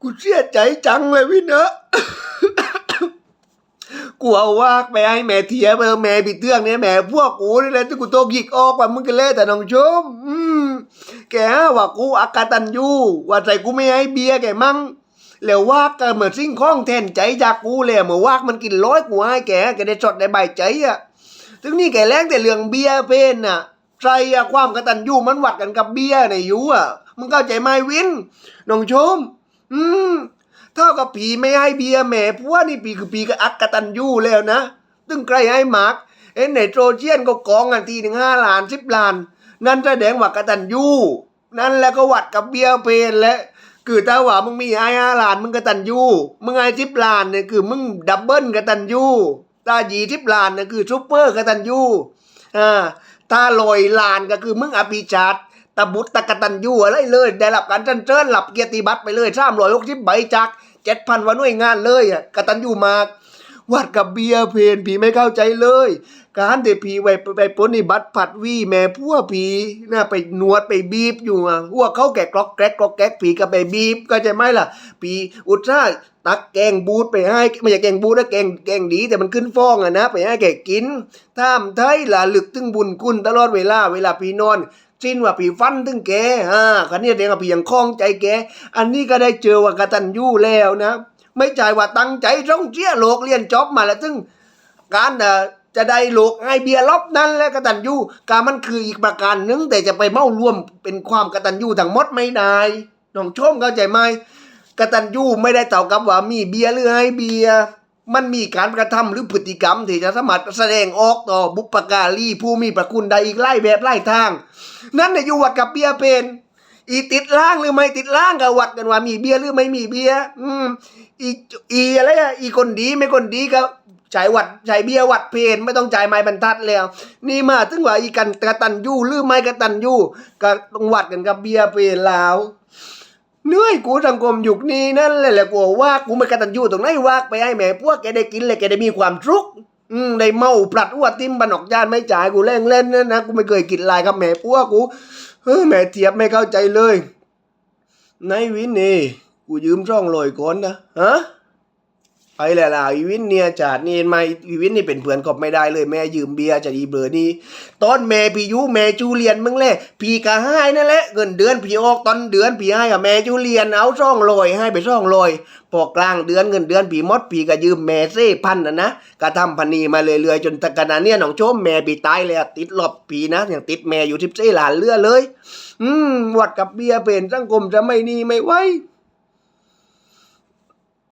กูเสียใจจังเลยวินเนอะกูเอาวากไปให้แม่เทียเออแม่ปีเตื้องเนี่ยแม่พวกกูนี่แหละที่กูโตกิกออกว่ามึงกันเล่แต่น้องชม อืม แกว่ากูอากาตันยูว่าใจกูไม่ให้เบียร์แกมั่งแล้ววากก็เหมือนสิ่งของแทนใจจากกูเลยเหมือนวากมันกินร้อยกูให้แกแกได้สดได้ใบใจอะถึงนี่แกแรงแต่เรื่องเบียร์เป็นน่ะใครอะความกระตันยูมันวัดกันกับเบียร์ในยูอะมึงเข้าใจไหมวินน้องชม อืมเท่ากับผีไม่ให้เบียร์แหม่พวกนี่ปีคือปีกับอักกตันยูแล้วนะตึงใครให้มาร์กเอ็นไนโตรเจียนก็กองกันทีหนึ่งห้าล้านสิบล้าน นั่นแสดงว่ากตันยูนั่นแล้วก็วัดกับเบียร์เพนและคือถ้าว่ามึงมีไอ้ห้าล้านมึงกตันยูมึงไอ้สิบล้านเนี่ยคือมึงดับเบิลกตันยูตาหยีสิบล้านเนี่ยคือซุปเปอร์กตันยูอ่าถ้าลอยล้านก็คือมึงอภิชาต ตะบุตรตะกตันยูอะไรเลย ได้รับการเชิญเชิญหลับเกียรติบัตรไปเลยสามร้อยหกสิบใบจากเจ็ดพันวันหน่วยงานเลยอะกตันยูมากวัดกับเบียร์เพนผีไม่เข้าใจเลย การเดผีไว้ไปปนิบัติผัดวีแม่พัวผีน่าไปนวดไปบีบอยู่อะพวเขาแกะกรอกแกรกกรอกแกรกผีก็ไปบีบก็ใช่ไหมล่ะผีอุตส่าห์ตักแกงบูดไปให้ไม่ใช่แกงบูดนะแกงแกงดีแต่มันขึ้นฟองอะนะ ไปให้แกกินท่ามไทยล่ะลึกถึงบุญคุณตลอดเวลาเวลาผีนอน สิ้นว่าผีฟันถึงแกอ่าคันนี้เด็กว่าผียังคล้องใจแก อันนี้ก็ได้เจอว่ากตันยูแล้วนะ ไม่ใช่ว่าตั้งใจร้องเชี่ยโลกเรียนจบมาแล้วซึ่งการเอ่อจะได้โลกให้เบียร์ลบนั่นแหละกตันยูการมันคืออีกประการหนึ่งแต่จะไปเมาร่วมเป็นความกตันยูทั้งหมดไม่ได้น้องชมเข้าใจไหมกตันยูไม่ได้เท่ากับว่ามีเบียหรือให้เบีย มันมีการกระทำหรือพฤติกรรมที่จะสามารแสดงออกต่อบุปการีผู้มีประคุณใดอีกไล่แบบไล่ทาง นั่นเนี่ยอยู่วัดกับเบียเป็นอีติดล่างหรือไม่ติดล่างก็วัดกันว่ามีเบียหรือไม่มีเบียอืมอีอีอะไรอะอีคนดีไม่คนดีก็จ่ายวัดจ่ายเบียวัดเพนไม่ต้องจ่ายไม้บรรทัดแล้ว นี่มาถึงว่าอีกันกระตันยูหรือไม่กระตันยูก็ต้องวัดกันกับเบียเพนแล้ว เหนื่อยกูสังคมยุคนี้นั่นแหละแหละกูว่ากูไม่กตันยูตรงไหนวากไปให้แม่พวกแกได้กินเลยแกได้มีความทุกข์อืมได้เมาปลัดอ้วติ้มบันออกยานไม่จ่ายกูเล่นเล่นนะนะกูไม่เคยกินลายกับแม่พวกกูเออแม่เทียบไม่เข้าใจเลยนายวินนี่กูยืมช่องลอยก่อนนะฮะ ไอ้แหละล่ะอีวินเนี่ยจาดนี่เห็นไหมาอีวินนี่เป็นเพื่อนกบไม่ได้เลยแม่ยืมเบียร์จากอีเบอร์นี่ตอนแม่พี่ยุแม่จูเลียนมึงแหละพี่ก็ให้นั่นแหละเงินเดือนพี่ออกตอนเดือนพี่ให้กับแม่จูเลียนเอาช่องลอยให้ไปช่องลอยพอกลางเดือนเงินเดือนพี่มดพี่ก็ยืมแม่เซ่พันนะนะก็ทำพันนีมาเรื่อยๆจนตะกะนาเนี่ยน้องโชมแม่พี่ตายเลยติดหลบพี่นะอย่างติดแม่อยู่ทิพเซ่หลานเลือเลย อืมวัดกับเบียร์เป็นสังคมจะไม่นี่ไม่ไหว